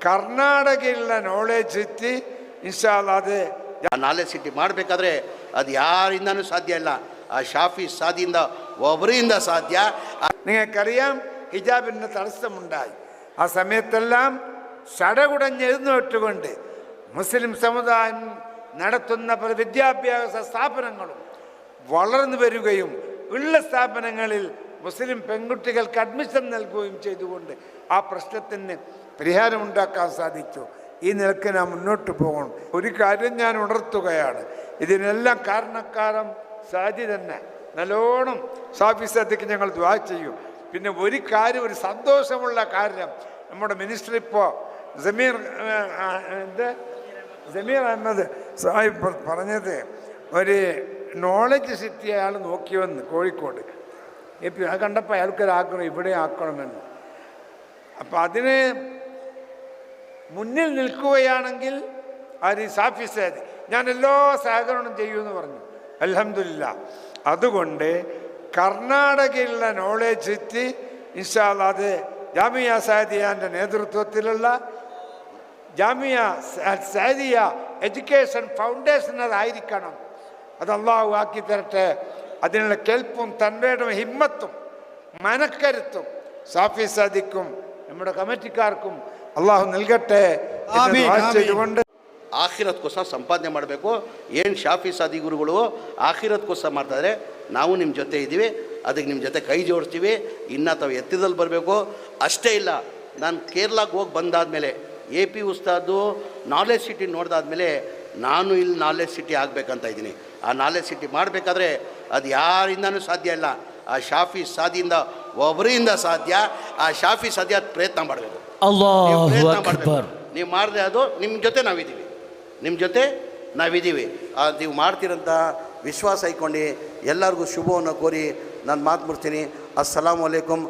Karnataka knowledge ಇತ್ತು ಇನ್ಶಾಲ್ ಅದೇ knowledge city ಮಾಡಬೇಕಾದ್ರೆ ಅದು ಯಾರಿಂದನೂ ಸಾಧ್ಯ ಇಲ್ಲ ആ ഷാഫി സാദിന്റെ ഒബ്രീന്റെ സാധ്യ. നിങ്ങൾക്കറിയാം ഹിജാബിന് തടസ്സമുണ്ടായി. ആ സമയത്തെല്ലാം സടകുടഞ്ഞെഴുന്നേറ്റുകൊണ്ട് മുസ്ലിം സമുദായം നടത്തുന്ന പല വിദ്യാഭ്യാസ സ്ഥാപനങ്ങളും വളർന്നു വരികയും ഉള്ള സ്ഥാപനങ്ങളിൽ മുസ്ലിം പെൺകുട്ടികൾക്ക് അഡ്മിഷൻ നൽകുകയും ചെയ്തുകൊണ്ട് ആ പ്രശ്നത്തിന് പരിഹാരമുണ്ടാക്കാൻ സാധിച്ചു. ഈ നിലയ്ക്ക് നാം മുന്നോട്ട് പോകണം. ഒരു കാര്യം ഞാൻ ഉണർത്തുകയാണ്. ഇതിനെല്ലാം കാരണക്കാരം സാജി തന്നെ. നല്ലോണം സാഫി സദ്യക്ക് ഞങ്ങൾ ദ്വാ ചെയ്യും. പിന്നെ ഒരു കാര്യം ഒരു സന്തോഷമുള്ള കാര്യം. നമ്മുടെ മിനിസ്റ്റർ ഇപ്പോൾ ജമീർ എന്ത്? ജമീർ അഹമ്മദ് സാഹിബ് പറഞ്ഞത് ഒരു നോളജ് സിറ്റി അയാൾ നോക്കിയെന്ന് കോഴിക്കോട്. ഇപ്പം അത് കണ്ടപ്പോൾ അയാൾക്കൊരാഗ്രഹം ഇവിടെ ആക്കണമെന്ന്. അപ്പം അതിന് മുന്നിൽ നിൽക്കുകയാണെങ്കിൽ അത് സാഫി സാദി ഞാൻ എല്ലാ സഹകരണം ചെയ്യുമെന്ന് പറഞ്ഞു. അലഹമില്ല അതുകൊണ്ട് കർണാടകയിലുള്ള നോളേജ് എത്തി ഇൻഷാല്ല അത് ജാമിയ സാദിയാന്റെ നേതൃത്വത്തിലുള്ള ജാമിയ സാദിയ എഡ്യൂക്കേഷൻ ഫൗണ്ടേഷൻ അതായിരിക്കണം അത് അള്ളാഹു ആക്കി തരട്ടെ. അതിനുള്ള കെൽപ്പും തൻ്റെയും ഹിമ്മത്തും മനക്കരുത്തും സാഫി സാദിക്കും നമ്മുടെ കമ്മിറ്റിക്കാർക്കും അള്ളാഹു നൽകട്ടെ എന്ന് ആമീൻ, ദുആ ആമീൻ. ചെയ്തുകൊണ്ട് ಆಖಿರತ್ಕೋಸ್ಕರ ಸಂಪಾದನೆ ಮಾಡಬೇಕು ಏನು ಶಾಫಿ ಸಾದಿ ಗುರುಗಳು ಆಖಿರತ್ಕೋಸ್ಕರ ಮಾಡ್ತಾಯಿದ್ರೆ ನಾವು ನಿಮ್ಮ ಜೊತೆ ಇದ್ದೀವಿ ಅದಕ್ಕೆ ನಿಮ್ಮ ಜೊತೆ ಕೈ ಜೋಡಿಸ್ತೀವಿ ಇನ್ನು ತಾವು ಎತ್ತಿದಲ್ಲಿ ಬರಬೇಕು ಅಷ್ಟೇ ಇಲ್ಲ ನಾನು ಕೇರಳಕ್ಕೆ ಹೋಗಿ ಬಂದಾದಮೇಲೆ A P Usthad knowledge city ನೋಡಿದಾದ್ಮೇಲೆ ನಾನು ಇಲ್ಲಿ ನಾಲೆಜ್ ಸಿಟಿ ಆಗಬೇಕಂತ ಇದ್ದೀನಿ. ಆ ನಾಲೆಜ್ ಸಿಟಿ ಮಾಡಬೇಕಾದ್ರೆ ಅದು ಯಾರಿಂದನೂ ಸಾಧ್ಯ ಇಲ್ಲ. ಆ ಶಾಫಿ ಸಾದಿಯಿಂದ ಒಬ್ಬರಿಂದ ಸಾಧ್ಯ. ಆ ಶಾಫಿ ಸಾಧ್ಯ ಪ್ರಯತ್ನ ಮಾಡಬೇಕು. ಪ್ರಯತ್ನ ಮಾಡಬೇಕು. ನೀವು ಮಾಡಿದೆ ಅದು ನಿಮ್ಮ ಜೊತೆ ನಾವಿದ್ದೀವಿ. ನಿಮ್ಮ ಜೊತೆ ನಾವಿದ್ದೀವಿ. ಆ, ನೀವು ಮಾಡ್ತಿರೋಂಥ ವಿಶ್ವಾಸ ಇಟ್ಕೊಂಡು ಎಲ್ಲರಿಗೂ ಶುಭವನ್ನು ಕೋರಿ ನಾನು ಮಾತು ಮುಡ್ತೀನಿ ಅಸ್ಸಲಾಮು ಅಲೈಕುಮ್.